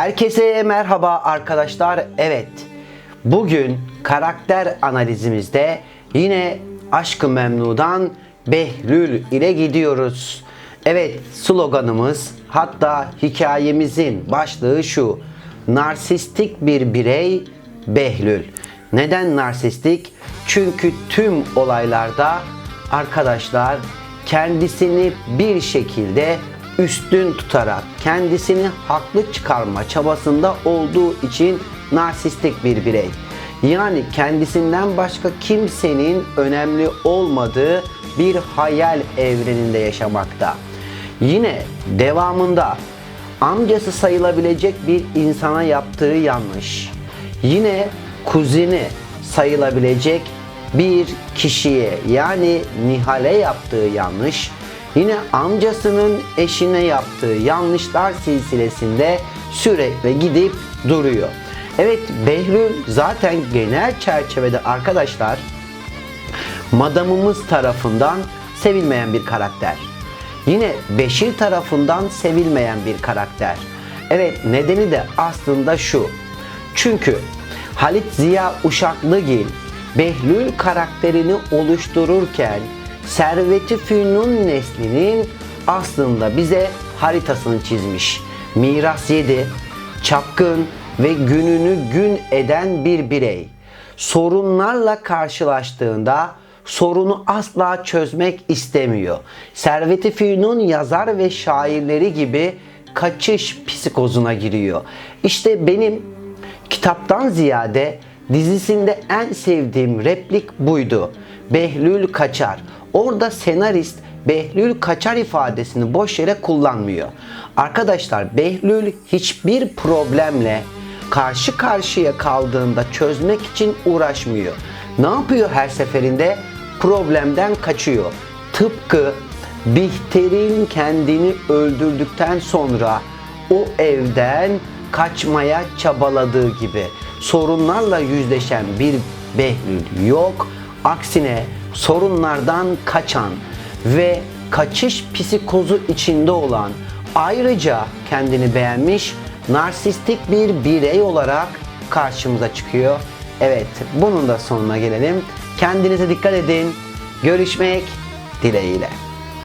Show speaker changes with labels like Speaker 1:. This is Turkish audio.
Speaker 1: Herkese merhaba arkadaşlar. Evet, bugün karakter analizimizde yine Aşkı Memnu'dan Behlül ile gidiyoruz. Evet, sloganımız hatta hikayemizin başlığı şu. Narsistik bir birey Behlül. Neden narsistik? Çünkü tüm olaylarda arkadaşlar kendisini bir şekilde üstün tutarak kendisini haklı çıkarma çabasında olduğu için narsistik bir birey. Yani kendisinden başka kimsenin önemli olmadığı bir hayal evreninde yaşamakta. Yine devamında amcası sayılabilecek bir insana yaptığı yanlış. Yine kuzini sayılabilecek bir kişiye yani Nihal'e yaptığı yanlış, yine amcasının eşine yaptığı yanlışlar silsilesinde sürekli gidip duruyor. Evet Behlül zaten genel çerçevede arkadaşlar madamımız tarafından sevilmeyen bir karakter. Yine Beşir tarafından sevilmeyen bir karakter. Evet nedeni de aslında şu. Çünkü Halit Ziya Uşaklıgil Behlül karakterini oluştururken Serveti Fünun neslinin aslında bize haritasını çizmiş. Miras yedi, çapkın ve gününü gün eden bir birey. Sorunlarla karşılaştığında sorunu asla çözmek istemiyor. Servet-i Fünun yazar ve şairleri gibi kaçış psikozuna giriyor. İşte benim kitaptan ziyade dizisinde en sevdiğim replik buydu. Behlül kaçar. Orada senarist Behlül kaçar ifadesini boş yere kullanmıyor. Arkadaşlar Behlül hiçbir problemle karşı karşıya kaldığında çözmek için uğraşmıyor. Ne yapıyor her seferinde? Problemden kaçıyor. Tıpkı Bihter'in kendini öldürdükten sonra o evden kaçmaya çabaladığı gibi sorunlarla yüzleşen bir Behlül yok. Aksine sorunlardan kaçan ve kaçış psikozu içinde olan ayrıca kendini beğenmiş narsistik bir birey olarak karşımıza çıkıyor. Evet bunun da sonuna gelelim. Kendinize dikkat edin. Görüşmek dileğiyle.